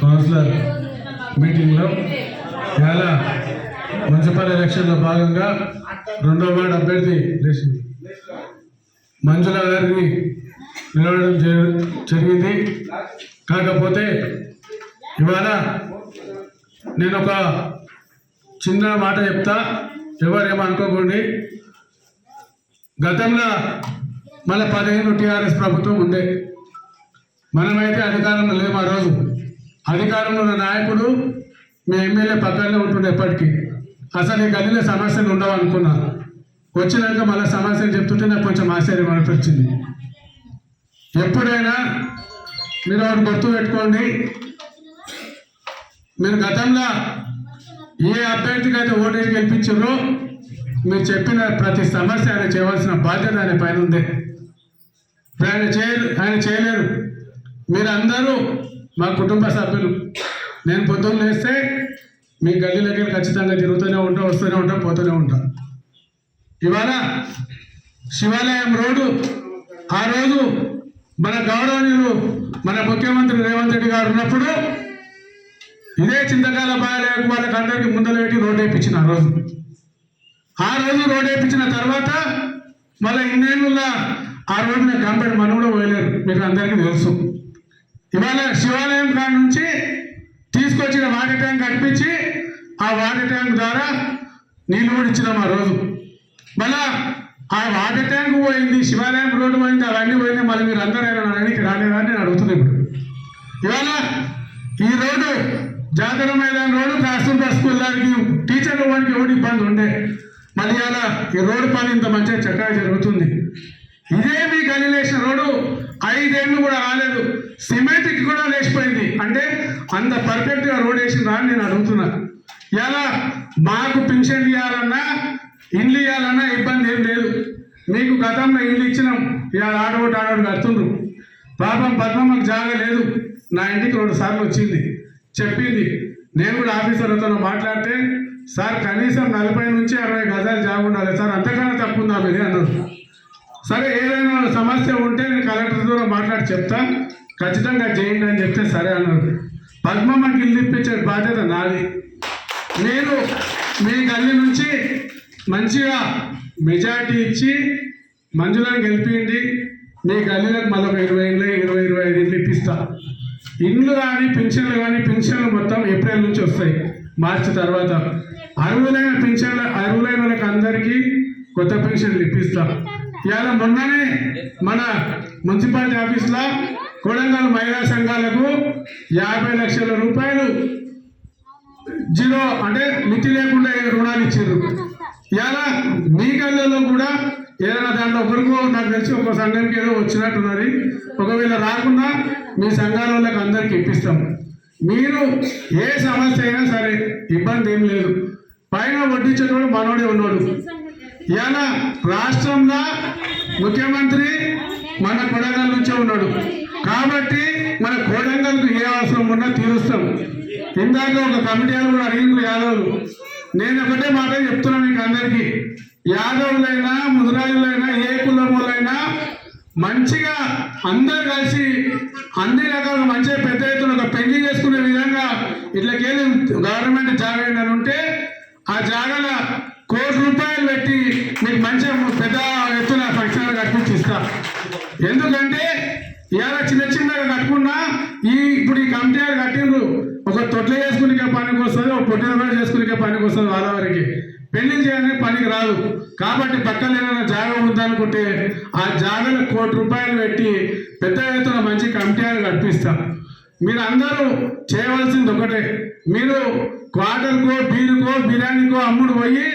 Councillor మీటింగ్లో ఇవాళ municipal ఎలక్షన్లో భాగంగా రెండో వార్డు అభ్యర్థి లేచింది. మంజుల గారిని నిలవడం జరిగింది. కాకపోతే ఇవాళ నేను ఒక చిన్న మాట చెప్తా. ఎవరేమనుకోకండి గతంలో మళ్ళీ పదిహేను టీఆర్ఎస్ ప్రభుత్వం ఉండే. మనమైతే అధికారంలో లేము ఆ రోజు. అధికారంలో ఉన్న నాయకుడు మీ ఎమ్మెల్యే పక్కనే ఉంటుండే ఎప్పటికీ. అసలు ఈ గల్లీలో సమస్యలు ఉండవు అనుకున్నా. వచ్చినాక మళ్ళీ సమస్యలు చెప్తుంటే నాకు కొంచెం ఆశ్చర్యం అనిపించింది. ఎప్పుడైనా మీరు ఒకటి గుర్తు పెట్టుకోండి. మీరు గతంలో ఏ అభ్యర్థికి అయితే ఓటేసి గెలిపించారో మీరు చెప్పిన ప్రతి సమస్య ఆయన చేయవలసిన బాధ్యత ఆయన పైన ఉంది ఆయన చేయరు ఆయన చేయలేరు. మీరందరూ మా కుటుంబ సభ్యులు. నేను పొద్దున్న లేస్తే మీ గల్లీ దగ్గర ఖచ్చితంగా తిరుగుతూనే ఉంటా వస్తూనే ఉంటా పోతూనే ఉంటా. ఇవాళ శివాలయం రోడ్డు ఆ రోజు మన గౌరవనీయులు మన ముఖ్యమంత్రి రేవంత్ రెడ్డి గారు ఉన్నప్పుడు ఇదే చింతకాల బాగాలేక వాళ్ళకి అందరికీ ముందలు పెట్టి రోడ్డు వేయించిన ఆ రోజు. ఆ రోజు రోడ్డు వేయించిన తర్వాత మళ్ళీ ఇన్నేళ్ళ ఆ రోజున కంపెనీ మనం కూడా పోయలేరు. మీకు అందరికీ తెలుసు. ఇవాళ శివాలయం కాడి నుంచి తీసుకొచ్చిన వాటర్ ట్యాంక్ కట్టించి ఆ వాటర్ ట్యాంక్ ద్వారా నీళ్ళు కూడా ఇచ్చినాం ఆ రోజు. మళ్ళా ఆ వాటర్ ట్యాంక్ పోయింది శివాలయం రోడ్డు పోయింది అవన్నీ పోయినాయి మళ్ళీ మీరు అందరూ అడగడానికి రాలేదా అని నేను అడుగుతున్నాను ఇప్పుడు. ఇవాళ ఈ రోడ్డు జాతర మైదాన్ రోడ్డు కాస్తుంటా స్కూల్ దానికి టీచర్లు వానికి ఎవరు ఇబ్బంది ఉండే? మళ్ళీ అలా ఈ రోడ్డు పని ఇంత మంచిగా చక్కగా జరుగుతుంది. ఇదే మీ గలిలేసిన రోడ్డు ఐదేళ్ళు కూడా రాలేదు. సిమెంట్కి కూడా లేచిపోయింది. అంటే అంత పర్ఫెక్ట్గా రోడ్ వేసిందా అని నేను అడుగుతున్నా. ఎలా? మాకు పింఛన్ ఇవ్వాలన్నా ఇండ్లు ఇవ్వాలన్నా ఇబ్బంది ఏం లేదు. మీకు గతంలో ఇండ్లు ఇచ్చినాం. ఇవాళ ఆడోటి ఆడోటి కడుతుండ్రు. పాపం పద్మమ్మకు జాగ లేదు. నా ఇంటికి రెండు సార్లు వచ్చింది. చెప్పింది. నేను కూడా ఆఫీసర్లతో మాట్లాడితే సార్ కనీసం నలభై నుంచి అరవై గజాలు జాగ ఉండాలి సార్. అంతకన్నా తక్కువ ఉందా మీరు అన్నారు. సరే ఏదైనా సమస్య ఉంటే నేను కలెక్టర్తో మాట్లాడి చెప్తాను ఖచ్చితంగా చేయండి అని చెప్తే సరే అన్నారు. పద్మమ్మకి ఇల్లు ఇప్పించే బాధ్యత నాది. నేను మీ గల్లి నుంచి మంచిగా మెజార్టీ ఇచ్చి మంజులను గెలిపియండి మీ గల్లీలకు మళ్ళీ ఒక ఇరవై ఇండ్లు ఇరవై ఇరవై ఐదు ఇండ్లు ఇప్పిస్తా. ఇండ్లు కానీ పెన్షన్లు కానీ పెన్షన్లు మొత్తం ఏప్రిల్ నుంచి వస్తాయి. మార్చి తర్వాత. అరువులైన పెన్షన్ల అరువులైన వాళ్ళకి అందరికీ కొత్త పెన్షన్లు ఇప్పిస్తా. ఇవాళ మొన్ననే మన మున్సిపాలిటీ ఆఫీస్లో కొడంగల్ మహిళా సంఘాలకు యాభై లక్షల రూపాయలు జీరో అంటే మితి లేకుండా రుణాలు ఇచ్చారు. ఇలా మీ కళ్ళలో కూడా ఏదైనా దాంట్లో ఒకరికో నాకు తెలిసి ఒక సంఘానికి ఏదో వచ్చినట్టున్నది. ఒకవేళ రాకుండా మీ సంఘాల వాళ్ళకి అందరికి ఇప్పిస్తాం. మీరు ఏ సమస్య అయినా సరే ఇబ్బంది ఏం లేదు. పైన వడ్డించేటోడు మనోడే ఉన్నాడు. ఇలా రాష్ట్రంలో ముఖ్యమంత్రి మన కొడంగల్ నుంచే ఉన్నాడు. కాబట్టి మన కొడంగల్కు ఏ అవసరం ఉన్నా తీరుస్తాం. ఇందాక ఒక కమిటీ వాళ్ళు కూడా అడిగింది యాదవులు నేను ఒకటే మాట చెప్తున్నా మీకు అందరికీ. యాదవులైనా ముదిరాజులైనా ఏ కులములైనా మంచిగా అందరు కలిసి అన్ని రకాల మంచిగా పెద్ద ఎత్తున ఒక పెళ్ళి చేసుకునే విధంగా ఇట్లకెళ్ళి గవర్నమెంట్ జాగా అని ఉంటే ఆ జాగాల కోటి రూపాయలు పెట్టి మీకు మంచిగా పెద్ద ఎత్తున ఫంక్షన్ కట్టించి ఇస్తా. ఎందుకంటే ఏదో చిన్న చిన్నగా కట్టుకున్నా ఈ ఇప్పుడు ఈ కమిటీ కట్టిండ్రు. ఒక తొట్ల చేసుకునే పనికి వస్తుంది ఒక పొట్టిన కూడా చేసుకునే పనికి వస్తుంది వాళ్ళ వారికి. పెళ్ళి చేయడానికి పనికి రాదు. కాబట్టి పక్కన ఏదైనా జాగా ఉందనుకుంటే ఆ జాగాలో కోటి రూపాయలు పెట్టి పెద్ద ఎత్తున మంచి కమిటీ వాళ్ళు కట్టిస్తాం. మీరు అందరూ చేయవలసింది ఒకటే. మీరు క్వార్టర్కో బీరుకో బిర్యానీకో అమ్ముడు పోయి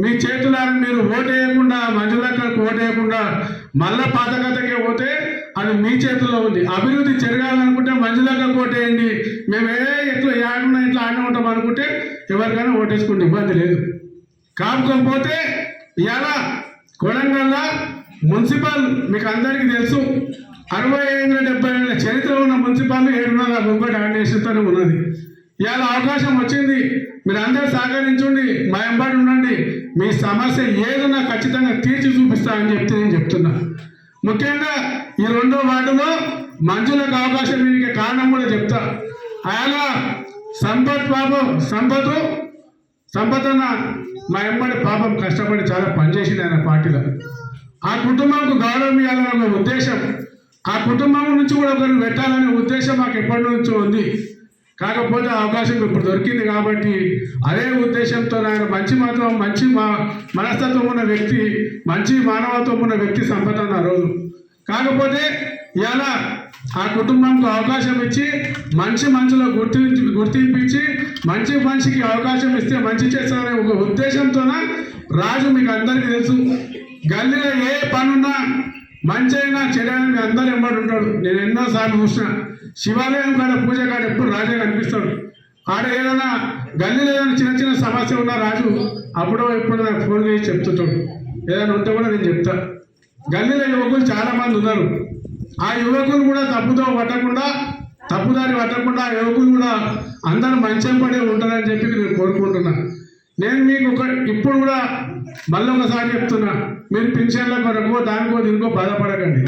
మీ చేతులారా మీరు ఓటేయకుండా వేయకుండా ఓటేయకుండా ఓటు వేయకుండా మళ్ళా పాత కథకే పోతే అది మీ చేతుల్లో ఉంది. అభివృద్ధి జరగాలనుకుంటే మంజులక్కకు ఓటేయండి మేము ఏ ఎట్లా ఆడున్నా ఇట్లా ఆడినా ఉంటాం అనుకుంటే ఎవరికైనా ఓటేసుకుంటే ఇబ్బంది లేదు. కాకపోతే ఇవాళ కొడంగల్ల మున్సిపల్ మీకు అందరికీ తెలుసు. అరవై ఐదు డెబ్బై ఏళ్ళ చరిత్ర ఉన్న మున్సిపాల్ ఏడున్నర ఒక్కటి ఆర్డినేషన్తోనే ఉన్నది. ఇవాళ అవకాశం వచ్చింది. మీరు అందరూ సహకరించండి మా ఎంబడి ఉండండి. మీ సమస్య ఏదన్నా ఖచ్చితంగా తీర్చి చూపిస్తా అని చెప్తే నేను చెప్తున్నా. ముఖ్యంగా ఈ రెండో వార్డులో మంజులకు అవకాశం మీకు కారణం కూడా చెప్తా. ఆయన సంపత్ బాబు సంపత్ సంపత్ అన్న మా ఎంబడి పాపం కష్టపడి చాలా పనిచేసింది ఆయన పార్టీలో. ఆ కుటుంబంకు గౌరవం ఇవ్వాలనే ఉద్దేశం. ఆ కుటుంబం నుంచి కూడా ఒకరిని పెట్టాలనే ఉద్దేశం మాకు ఎప్పటి నుంచో ఉంది. కాకపోతే అవకాశం ఇప్పుడు దొరికింది కాబట్టి అదే ఉద్దేశంతో ఆయన మంచి మాత్రం మంచి మా మనస్తత్వం ఉన్న వ్యక్తి మంచి మానవత్వం ఉన్న వ్యక్తి సంపద ఆ రోజు. కాకపోతే ఇలా ఆ కుటుంబంకు అవకాశం ఇచ్చి మంచి మంచిలో గుర్తించి గుర్తింపించి మంచి మనిషికి అవకాశం ఇస్తే మంచి చేస్తారనే ఒక ఉద్దేశంతోన రాజు మీకు అందరికీ తెలుసు. గల్లీలో ఏ పనున్నా మంచి అయినా చెడైనా మీ అందరు ఎంబడి ఉంటాడు నేను ఎన్నోసార్లు చూసిన. శివాలయం కాడ పూజ కాడ ఎప్పుడు రాజే కనిపిస్తాడు. ఆడ ఏదైనా గల్లీలో ఏదైనా చిన్న చిన్న సమస్య ఉన్నా రాజు అప్పుడో ఇప్పుడు నాకు ఫోన్ చేసి చెప్తుంటాడు. ఏదైనా ఉంటే కూడా నేను చెప్తా. గల్లీలో యువకులు చాలా మంది ఉన్నారు. ఆ యువకులు కూడా తప్పుతో పట్టకుండా తప్పుదారి పట్టకుండా ఆ యువకులు కూడా అందరూ మంచం పడే ఉంటారని చెప్పి నేను కోరుకుంటున్నా. నేను మీకు ఒక ఇప్పుడు కూడా మళ్ళీ ఒకసారి చెప్తున్నా. మీరు పింఛన్ల కొరకు దానికో దీనికో బాధపడకండి.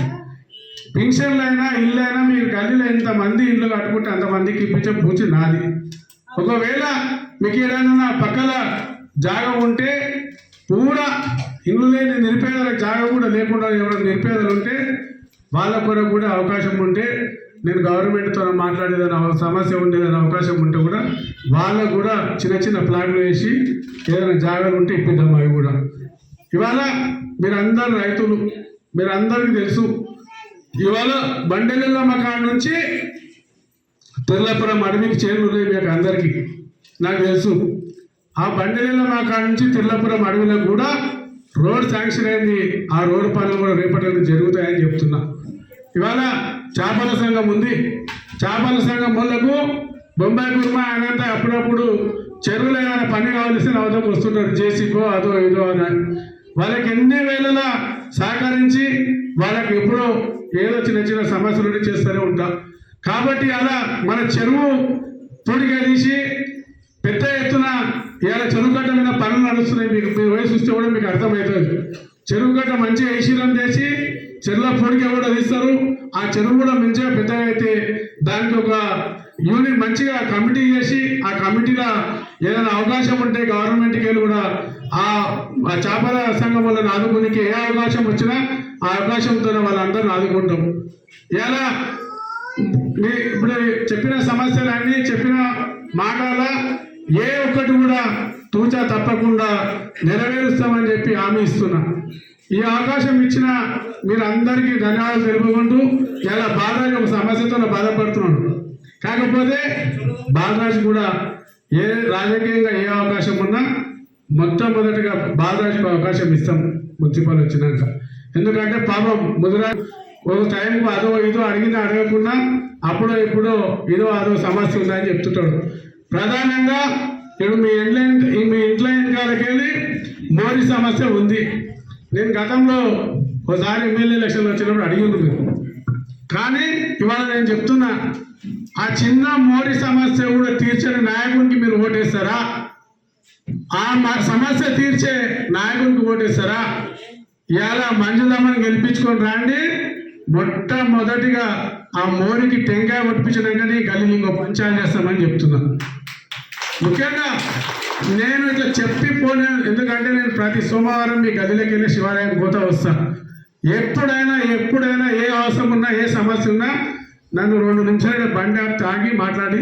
పెన్షన్లు అయినా ఇల్లు అయినా మీరు గల్లీలో ఎంతమంది ఇల్లు కట్టుకుంటే అంతమందికి ఇప్పించే పూచి నాది. ఒకవేళ మీకు ఏదైనా పక్కల జాగ ఉంటే పూరా ఇల్లు లేని నిరుపేదల జాగ కూడా లేకుండా ఎవరైనా నిరుపేదలు ఉంటే వాళ్ళ కొరకు కూడా అవకాశం ఉంటే నేను గవర్నమెంట్తో మాట్లాడేదని సమస్య ఉండేదని అవకాశం ఉంటే కూడా వాళ్ళకు కూడా చిన్న చిన్న ప్లాన్లు వేసి ఏదైనా జాగాలు ఉంటే ఇప్పిద్దాం అవి కూడా. ఇవాళ మీరందరు రైతులు మీరందరికీ తెలుసు ఇవాళ బండెలమ్మ కాడ నుంచి తిరులాపురం అడవికి చేరులు ఉన్నాయి మీకు అందరికీ. నాకు తెలుసు. ఆ బండెలమ్మ కాడ నుంచి తిరులాపురం అడవిలో కూడా రోడ్ శాంక్షన్ అయింది. ఆ రోడ్డు పనులు కూడా రేపటి జరుగుతాయని చెప్తున్నా. ఇవాళ చేపల సంఘం ఉంది. చేపల సంఘం వాళ్ళకు బొంబాయి కుర్మ ఆయనంతా అప్పుడప్పుడు చెరువులు ఏమైనా పని కావాల్సి అవతలకు వస్తుంటారు. జేసీకో అదో ఇదో అని. వాళ్ళకి ఎన్ని వేళలా సహకరించి వాళ్ళకి ఎప్పుడో ఏదో చిన్న చిన్న సమస్యలు చేస్తూనే ఉంటాం. కాబట్టి అలా మన చెరువు తోడిగా తీసి పెద్ద ఎత్తున ఇలా చెరువుగడ్డ మీద పనులు నడుస్తున్నాయి. మీకు మీ వయసు చూస్తే కూడా మీకు అర్థమవుతుంది. చెరువుగడ్డ మంచిగా ఐశీలం చేసి చెరువుల పొడిగా కూడా తీస్తారు. ఆ చెరువు కూడా మంచిగా పెద్దగా అయితే దానికి ఒక యూనిట్ మంచిగా కమిటీ చేసి ఆ కమిటీలో ఏదైనా అవకాశం ఉంటే గవర్నమెంట్కి వెళ్ళి కూడా ఆ చేపల సంఘం వాళ్ళని ఆదుకునికి ఏ అవకాశం వచ్చినా ఆ అవకాశంతో వాళ్ళందరిని ఆదుకుంటాం. ఎలా? మీ ఇప్పుడు చెప్పిన సమస్యలన్నీ చెప్పిన మాటల ఏ ఒక్కటి కూడా తూచా తప్పకుండా నెరవేరుస్తామని చెప్పి హామీ ఇస్తున్నా. ఈ అవకాశం ఇచ్చిన మీరందరికీ ధన్యవాదాలు తెలుపుకుంటూ ఇలా బాధ ఒక సమస్యతో బాధపడుతున్నాను. కాకపోతే బాలరాజు కూడా ఏ రాజకీయంగా ఏ అవకాశం ఉన్నా మొట్టమొదటిగా బాలరాజుకు అవకాశం ఇస్తాం మున్సిపల్ వచ్చినాక. ఎందుకంటే పాపం ముదిరా ఒక టైంకు అదో ఇదో అడిగినా అడగకుండా అప్పుడో ఇప్పుడో ఇదో అదో సమస్య ఉందని చెప్తుంటాడు. ప్రధానంగా ఇప్పుడు మీ ఇంట్లో మీ ఇంట్లో వెనకాలకి వెళ్ళి మోడీ సమస్య ఉంది. నేను గతంలో ఒకసారి ఎమ్మెల్యే ఎలక్షన్లు వచ్చినప్పుడు అడిగి ఉంది మీరు. కానీ ఇవాళ నేను చెప్తున్నా ఆ చిన్న మోడీ సమస్య కూడా తీర్చని నాయకునికి మీరు ఓటేస్తారా? ఆ మా సమస్య తీర్చే నాయకునికి ఓటేస్తారా? ఇలా మంజులమ్మని గెలిపించుకొని రాండి. మొట్టమొదటిగా ఆ మోరికి టెంకాయ కొట్టించినాకనే గల్లీని ఇంకో పంచాయతీ చేస్తామని చెప్తున్నా. ముఖ్యంగా నేను ఇట్లా చెప్పి పోనే ఎందుకంటే నేను ప్రతి సోమవారం మీ గదిలోకి వెళ్ళి శివాలయం పోతా వస్తాను ఎప్పుడైనా ఎప్పుడైనా ఏ అవసరం ఉన్నా ఏ సమస్య ఉన్నా నన్ను రెండు నిమిషాలు బండి ఆపి తాగి మాట్లాడి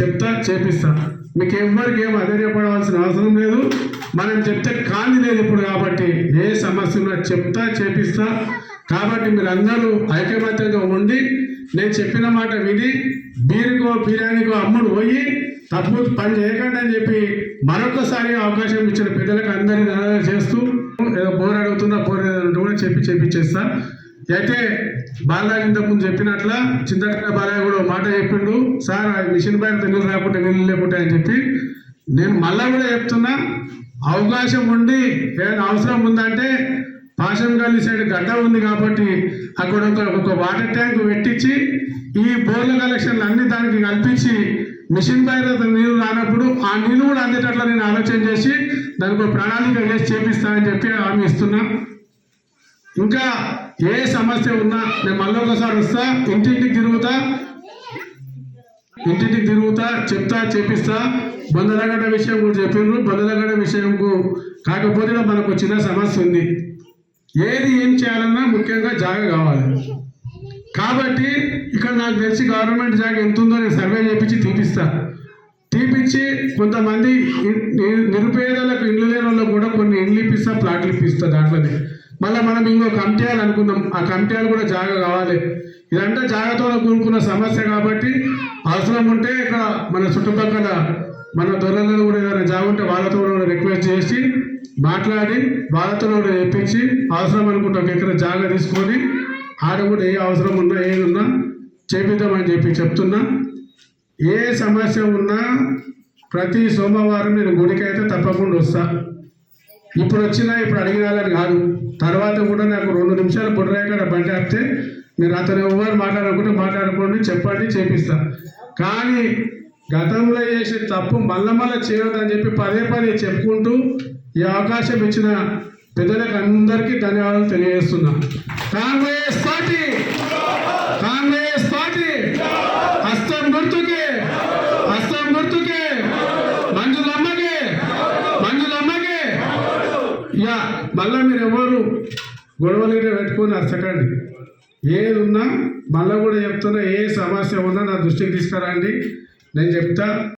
చెప్తా చేపిస్తా. మీకు ఎవ్వరికి ఏం అధైర్యపడవలసిన అవసరం లేదు. మనం చెప్తే కాంతి లేదు ఇప్పుడు కాబట్టి ఏ సమస్య ఉన్నా చెప్తా చేపిస్తా. కాబట్టి మీరందరూ ఐకమత్యంగా ఉండి నేను చెప్పిన మాట విని బీరుకో బిర్యానీకో అమ్ముడు పోయి తప్పు పని చేయకండి అని చెప్పి మరొకసారి అవకాశం ఇచ్చిన పెద్దలకు అందరినీ చేస్తూ ఏదంటే చెప్పి అయితే బాలరాజు ఇంతకుముందు చెప్పినట్ల చింతకట్ట బాలయ్య కూడా మాట చెప్పిండు సార్ మిషన్ పైన నీళ్ళు రాకుంటే నీళ్ళు లేకుంటే అని చెప్పి. నేను మళ్ళా కూడా చెప్తున్నా అవకాశం ఉండి ఏదైనా అవసరం ఉందంటే పాశం గల్లీ సైడ్ గడ్డ ఉంది కాబట్టి అక్కడ ఒక ఒక వాటర్ ట్యాంక్ పెట్టించి ఈ బోర్ల కలెక్షన్లు అన్ని దానికి కల్పించి మిషన్ పైన నీళ్ళు రానప్పుడు ఆ నీళ్ళు కూడా అందేటట్లు నేను ఆలోచన చేసి దానికి ప్రణాళిక చేసి చేపిస్తానని చెప్పి హామీ ఇస్తున్నా. ఇంకా ఏ సమస్య ఉన్నా నేను మళ్ళీ ఒకసారి వస్తా ఇంటింటికి తిరుగుతా. ఇంటింటికి తిరుగుతా చెప్తా చేపిస్తా. బందలగడ్డ విషయం కూడా చెప్పిండ్రు బందలగడ్డ విషయంకు కాకపోతే మనకు చిన్న సమస్య ఉంది. ఏది ఏం చేయాలన్నా ముఖ్యంగా జాగ కావాలి. కాబట్టి ఇక్కడ నాకు తెలిసి గవర్నమెంట్ జాగ ఎంత ఉందో నేను సర్వే చేపించి తీపిస్తా. తీపిచ్చి కొంతమంది నిరుపేదలకు ఇండ్లు లేని వాళ్ళకు కూడా కొన్ని ఇండ్లు ఇప్పిస్తా ప్లాట్లు ఇప్పిస్తా దాంట్లోనే. మళ్ళీ మనం ఇంకో కమిటీలు అనుకున్నాం ఆ కమిటీలు కూడా జాగ కావాలి. ఇదంతా జాగ్రత్తతో కూడుకున్న సమస్య కాబట్టి అవసరం ఉంటే ఇక్కడ మన చుట్టుపక్కల మన దొరలలో కూడా ఏదైనా జాగ ఉంటే వాళ్ళతో కూడా రిక్వెస్ట్ చేసి మాట్లాడి వాళ్ళతో కూడా చెప్పించి అవసరం అనుకుంటే ఒక ఎకరా జాగా తీసుకొని ఆడ కూడా ఏ అవసరం ఉన్నా ఏది ఉన్నా చేపిద్దామని చెప్పి చెప్తున్నా. ఏ సమస్య ఉన్నా ప్రతి సోమవారం నేను గుడికి అయితే తప్పకుండా వస్తాను ఇప్పుడు వచ్చినా ఇప్పుడు అడిగినాలని కాదు. తర్వాత కూడా నాకు రెండు నిమిషాలు బుర్రాయక్కడ బండి ఆపితే మీరు అతను ఎవరు మాట్లాడకుండా మాట్లాడుకోండి చెప్పండి చేపిస్తా. కానీ గతంలో చేసే తప్పు మళ్ళా మళ్ళీ చేయొద్దని చెప్పి పదే పదే చెప్పుకుంటూ ఈ అవకాశం ఇచ్చిన పెద్దలకు అందరికీ ధన్యవాదాలు తెలియజేస్తున్నా. కాంగ్రెస్ మళ్ళా మీరు ఎవరు గొడవలు పెట్టుకొని అరచకండి. ఏది ఉన్నా మళ్ళీ కూడా చెప్తున్నా ఏ సమస్య ఉన్నా నా దృష్టికి తీసుకురండి. నేను చెప్తా.